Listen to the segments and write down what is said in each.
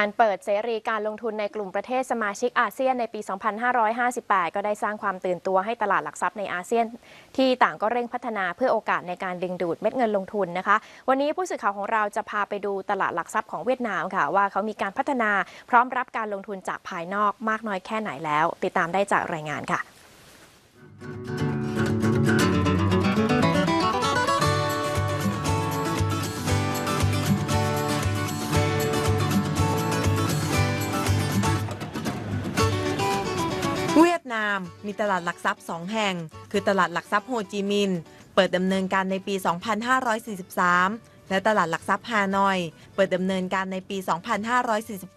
การเปิดเสรีการลงทุนในกลุ่มประเทศสมาชิกอาเซียนในปี 2558 ก็ได้สร้างความตื่นตัวให้ตลาดหลักทรัพย์ในอาเซียน ที่ต่างก็เร่งพัฒนาเพื่อโอกาสในการดึงดูดเม็ดเงินลงทุนนะคะ วันนี้ผู้สื่อข่าวของเราจะพาไปดูตลาดหลักทรัพย์ของเวียดนามค่ะ ว่าเขามีการพัฒนาพร้อมรับการลงทุนจากภายนอกมากน้อยแค่ไหนแล้ว ติดตามได้จากรายงานค่ะ นาม มีตลาดหลักทรัพย์ 2 แห่ง คือตลาดหลักทรัพย์โฮจิมินห์เปิดดำเนินการในปี 2543 และตลาดหลักทรัพย์ฮานอย เปิดดำเนินการในปี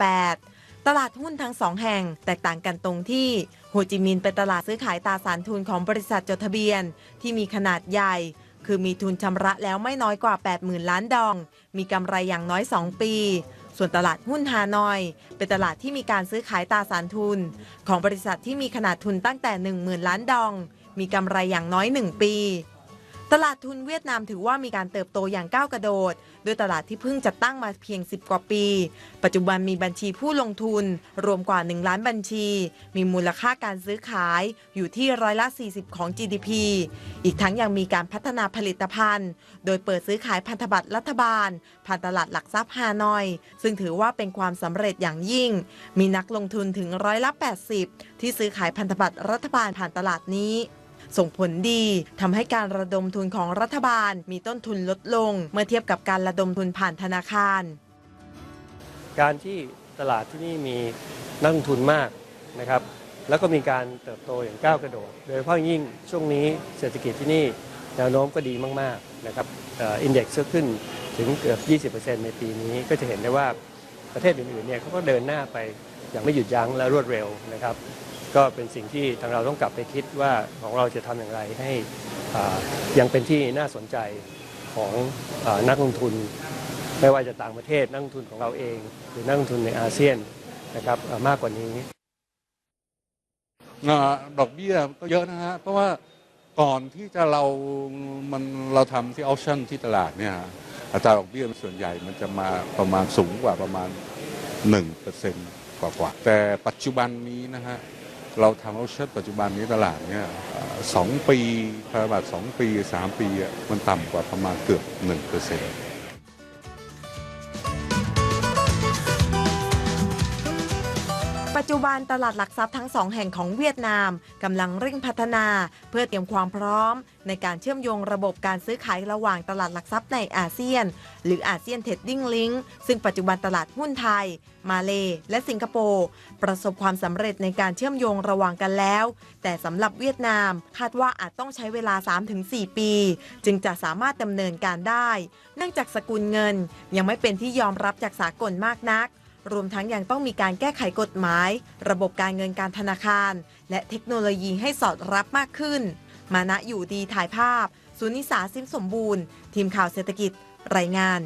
2548 ตลาดหุ้นทั้งสองแห่ง แตกต่างกันตรงที่โฮจิมินห์เป็นตลาดซื้อขายตราสารทุนของบริษัทจดทะเบียน ที่มีขนาดใหญ่ คือมีทุนชำระแล้วไม่น้อยกว่า 80,000 ล้านดอง มีกำไรอย่างน้อย 2 ปี ส่วนตลาดหุ้นฮานอย เป็นตลาดที่มีการซื้อขายตราสารทุน ของบริษัทที่มีขนาดทุนตั้งแต่ 10,000 ล้านดอง มีกำไรอย่างน้อย 1 ปี ตลาดทุนเวียดนามถือว่ามีการเติบโตอย่างก้าวกระโดดด้วยตลาดที่เพิ่งจัดตั้งมาเพียง 10 กว่าปี ปัจจุบันมีบัญชีผู้ลงทุน รวมกว่า 1 ล้านบัญชี มีมูลค่าการซื้อขายอยู่ที่ร้อยละ 40 ของ GDP อีกทั้งยังมีการพัฒนาผลิตภัณฑ์ โดยเปิดซื้อขายพันธบัตรรัฐบาล ผ่านตลาดหลักทรัพย์ฮานอย ซึ่งถือว่าเป็นความสำเร็จอย่างยิ่ง มีนักลงทุนถึงร้อยละ 80 ที่ซื้อขายพันธบัตรรัฐบาลผ่านตลาดนี้ ส่งผลดีทำให้การระดมทุนของรัฐบาลมีต้นทุนลดลง เมื่อเทียบกับการระดมทุนผ่านธนาคาร การที่ตลาดที่นี่มีนักลงทุนมากนะครับ แล้วก็มีการเติบโตอย่างก้าวกระโดด โดยเฉพาะยิ่งช่วงนี้เศรษฐกิจที่นี่แนวโน้มก็ดีมากๆนะครับอินเด็กซ์ขึ้นถึงเกือบ 20%ในปีนี้ก็จะเห็นได้ว่าประเทศอื่นๆเนี่ยเขาก็เดินหน้าไปอย่างไม่หยุดยั้งและรวดเร็วนะครับ ก็เป็นสิ่งที่ทางเราต้องกลับไปคิดว่าของเราจะทำอย่างไรให้ยังเป็นที่น่าสนใจของอนักลงทุน ไม่ว่าจะต่างประเทศนักลงทุนของเราเอง หรือนักลงทุนในอาเซียนนะครับมากกว่านี้ดอกเบี้ยก็เยอะนะฮะเพราะว่าก่อนที่จะเรามันเราทำที่ออ t ชั่นที่ตลาดเนี่ยอัตราดอกเบี้ยส่วนใหญ่มันจะมาประมาณสูงกว่าประมาณ1%กว่ากว่าๆแต่ปัจจุบันนี้นะฮะ เราทำเอาเชิดปัจจุบันนี้ตลาดเนี่ยสองปีพันบัตรสองปีสามปีอะมันต่ำกว่าประมาณเกือบหนึ่งเปอร์เซ็นต์ ปัจจุบันตลาดหลักทรัพย์ทั้งสองแห่งของเวียดนามกำลังเร่งพัฒนา เพื่อเตรียมความพร้อม ในการเชื่อมโยงระบบการซื้อขายระหว่างตลาดหลักทรัพย์ในอาเซียน หรืออาเซียนเทรดดิ้งลิงซึ่งปัจจุบันตลาดหุ้นไทย มาเลและสิงคโปร์ประสบความสำเร็จในการเชื่อมโยงระหว่างกันแล้ว แต่สำหรับเวียดนามคาดว่าอาจต้องใช้เวลา 3-4 ปี จึงจะสามารถดำเนินการได้ เนื่องจากสกุลเงิน ยังไม่เป็นที่ยอมรับจากสากลมากนัก รวมทั้งยังต้องมีการแก้ไขกฎหมาย ระบบการเงินการธนาคาร และเทคโนโลยีให้สอดรับมากขึ้น มานะอยู่ดีถ่ายภาพ สุนิสาซิมสมบูรณ์ ทีมข่าวเศรษฐกิจ รายงาน